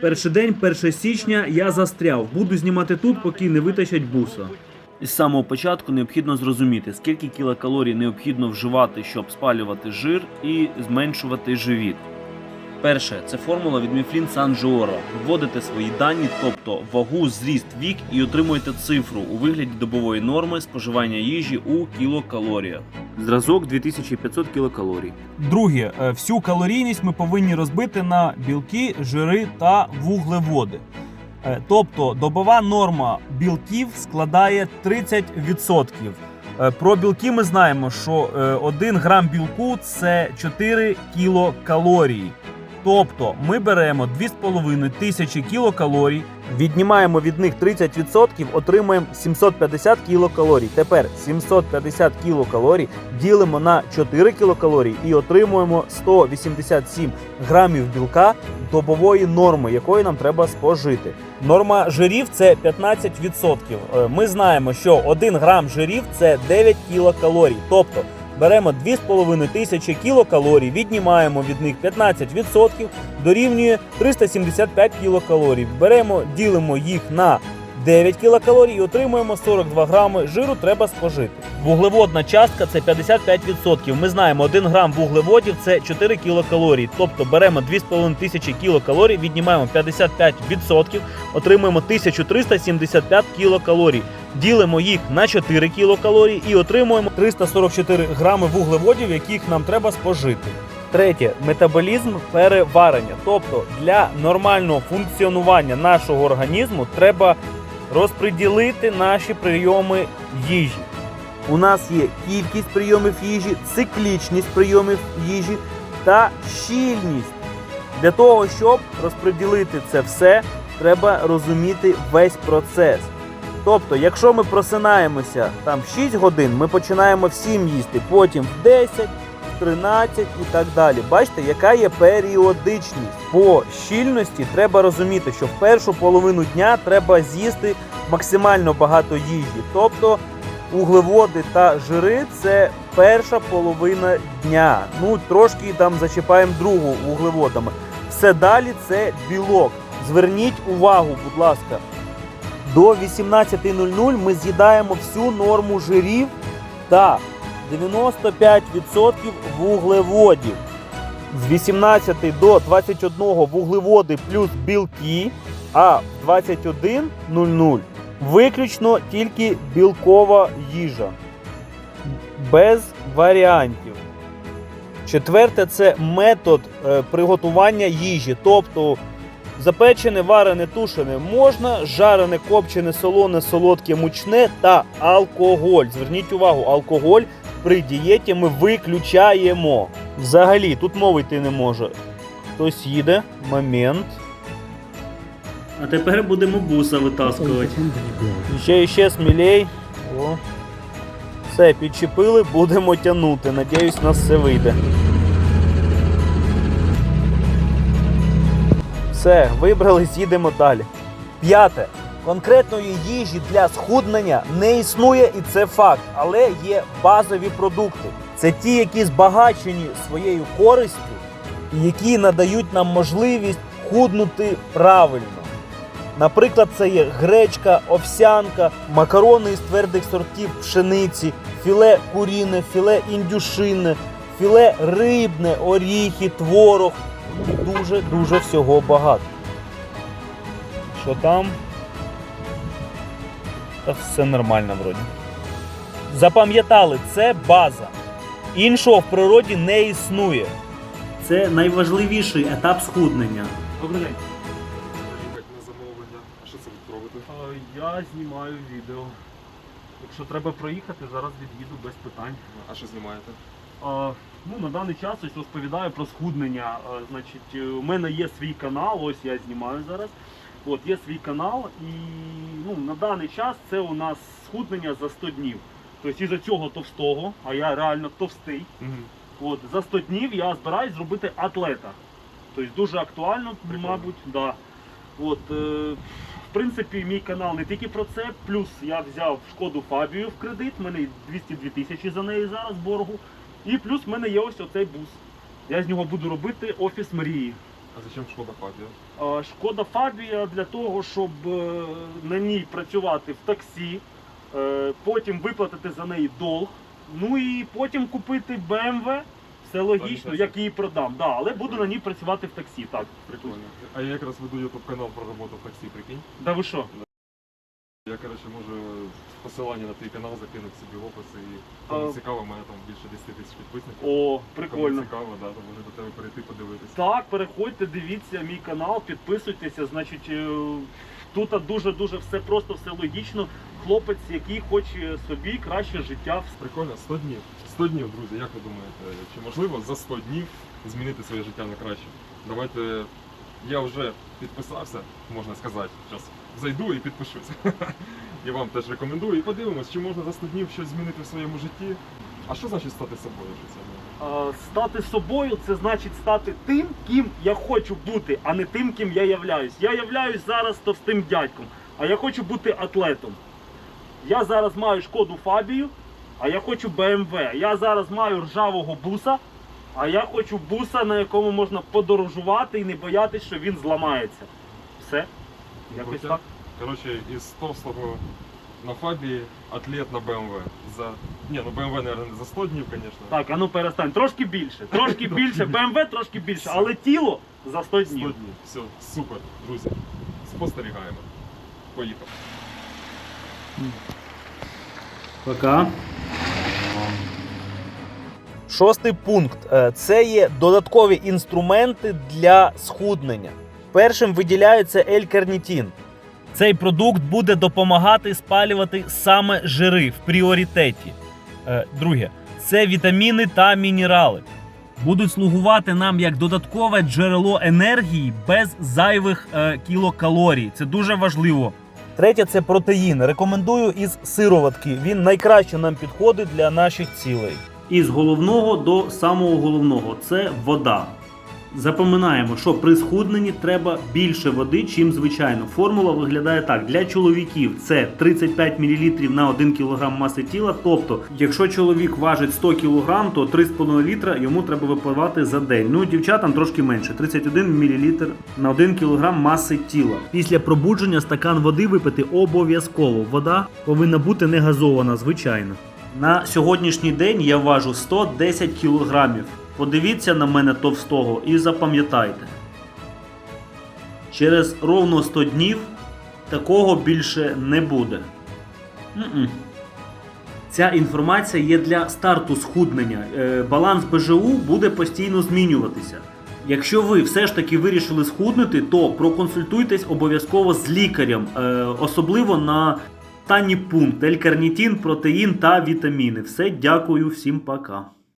Перший день, 1 січня, я застряв. Буду знімати тут, поки не витащать буса. Із самого початку необхідно зрозуміти, скільки кілокалорій необхідно вживати, щоб спалювати жир і зменшувати живіт. Перше це формула від Міфлін Санжора. Вводите свої дані, тобто вагу, зріст, вік, і отримуєте цифру у вигляді добової норми споживання їжі у кілокалоріях. Зразок 2500 кілокалорій. Друге, е, всю калорійність ми повинні розбити на білки, жири та вуглеводи. Е, Тобто добова норма білків складає 30%. Е, Про білки ми знаємо, що 1 грам білку це 4 кілокалорії. Тобто ми беремо 2,5 тисячі кілокалорій, віднімаємо від них 30%, отримаємо 750 кілокалорій. Тепер 750 кілокалорій ділимо на 4 кілокалорії і отримуємо 187 грамів білка добової норми, якої нам треба спожити. Норма жирів це 15%. Е, Ми знаємо, що 1 грам жирів це 9 кілокалорій. Тобто беремо 2,5 тисячі кілокалорій, віднімаємо від них 15%, дорівнює 375 кілокалорій. Беремо, ділимо їх на 9 кілокалорій і отримуємо 42 грами жиру треба спожити. Вуглеводна частка це 55%. Ми знаємо, 1 грам вуглеводів це 4 кілокалорії. Тобто беремо 2,5 тисячі кілокалорій, віднімаємо 55%, отримуємо 1375 кілокалорій. Ділимо їх на 4 кілокалорії і отримуємо 344 грами вуглеводів, яких нам треба спожити. Третє метаболізм переварення. Тобто для нормального функціонування нашого організму треба розподілити наші прийоми їжі. У нас є кількість прийомів їжі, циклічність прийомів їжі та щільність. Для того, щоб розподілити це все, треба розуміти весь процес. Тобто, якщо ми просинаємося там 6 годин, ми починаємо в 7 їсти, потім в 10, в 13 і так далі. Бачите, яка є періодичність. По щільності треба розуміти, що в першу половину дня треба з'їсти максимально багато їжі. Тобто углеводи та жири це перша половина дня. Ну, трошки там зачіпаємо другу вуглеводами. Все далі це білок. Зверніть увагу, будь ласка. До 18.00 ми з'їдаємо всю норму жирів та 95% вуглеводів. З 18 до 21 вуглеводи плюс білки, а в 21.00 виключно тільки білкова їжа. Без варіантів. Четверте це метод е, приготування їжі. Тобто запечене, варене, тушене можна, жарене, копчене, солоне, солодке, мучне та алкоголь. Зверніть увагу, алкоголь при дієті ми виключаємо. Взагалі, тут мови йти не може. Хтось їде, момент. А тепер будемо буса витаскувати. Ще ще смілей. О. Все, підчепили, будемо тягнути. Надіюсь, у нас все вийде. Все, вибрались, їдемо далі. П'яте. Конкретної їжі для схуднення не існує, і це факт. Але є базові продукти. Це ті, які збагачені своєю користю, і які надають нам можливість худнути правильно. Наприклад, це є гречка, овсянка, макарони із твердих сортів пшениці, філе куріне, філе індюшине, філе рибне, оріхи, творог. І дуже-дуже всього багато. Що там? Та все нормально вроді. Запам'ятали, це база. Іншого в природі не існує. Це найважливіший етап схуднення. Добрий день. Приїхати на замовлення. А що це ви робите? Я знімаю відео. Якщо треба проїхати, зараз від'їду без питань. А що знімаєте? А, ну, на даний час ось розповідаю про схуднення. Значить, е, у мене є свій канал, ось я знімаю зараз. От є свій канал, і ну, на даний час це у нас схуднення за 100 днів. Тобто із-за цього товстого, а я реально товстий. От, за 100 днів я збираюсь зробити атлета. Тобто дуже актуально, Прикольно. мабуть, да. От, е, в принципі, мій канал не тільки про це, плюс я взяв шкоду Фабію в кредит, в мене 202 тисячі за неї зараз боргу. І плюс в мене є ось оцей бус. Я з нього буду робити офіс мрії. А зачем шкода Фабія? А, Шкода Фабія для того, щоб е, на ній працювати в таксі, е, потім виплатити за неї долг, ну і потім купити BMW. Все логічно, як її продам. Да, але буду на ній працювати в таксі. Так, Прикольно. А я якраз веду ютуб канал про роботу в таксі, прикинь. Да ви що? Я, коротше, можу посилання на твій канал закинути собі в опис і А- цікаво, у мене там більше 10 тисяч підписників. О, Кому прикольно. цікаво, да, то вони до тебе перейти подивитися. Так, переходьте, дивіться мій канал, підписуйтеся. Значить, е, тут дуже-дуже все просто, все логічно. Хлопець, який хоче собі краще життя. Прикольно, 100 днів. 100 днів, друзі, як ви думаєте, чи можливо за 100 днів змінити своє життя на краще? Давайте я вже підписався, можна сказати. Зараз зайду і підпишусь. І вам теж рекомендую. І подивимось, чи можна за 100 днів щось змінити в своєму житті. А що значить стати собою? Е, Стати собою це значить стати тим, ким я хочу бути, а не тим, ким я являюсь. Я являюсь зараз товстим дядьком, а я хочу бути атлетом. Я зараз маю шкоду Фабію, а я хочу BMW. Я зараз маю ржавого буса, а я хочу буса, на якому можна подорожувати і не боятися, що він зламається. Все. Якось так. Коротше, із товстого на Фабії, атлет на BMW. За... Ні, ну BMW, мабуть, не за 100 днів, звісно. Так, а ну перестань. Трошки більше. Трошки більше. BMW трошки більше, але тіло за 100 100 днів. днів. Все, супер, друзі. Спостерігаємо. Поїхав. Пока. Шостий пункт Е, це є додаткові інструменти для схуднення. Першим виділяється L-карнітін. Цей продукт буде допомагати спалювати саме жири в пріоритеті. Е, Друге, це вітаміни та мінерали. Будуть слугувати нам як додаткове джерело енергії без зайвих е, кілокалорій. Це дуже важливо. Третє це протеїн. Рекомендую із сироватки. Він найкраще нам підходить для наших цілей. Із головного до самого головного це вода. Запоминаємо, що при схудненні треба більше води, чим звичайно. Формула виглядає так: для чоловіків це 35 мл на 1 кг маси тіла. Тобто, якщо чоловік важить 100 кг, то 3,5 літра йому треба випивати за день. Ну, дівчатам трошки менше 31 мл на 1 кг маси тіла. Після пробудження стакан води випити обов'язково. Вода повинна бути не газована, звичайно. На сьогоднішній день я важу 110 кілограмів. Подивіться на мене товстого і запам'ятайте. Через ровно 100 днів такого більше не буде. М-м. Ця інформація є для старту схуднення. Е, Баланс БЖУ буде постійно змінюватися. Якщо ви все ж таки вирішили схуднути, то проконсультуйтесь обов'язково з лікарем, е, особливо на останній пункт: L-карнітин, протеїн та вітаміни. Все, дякую, всім пока.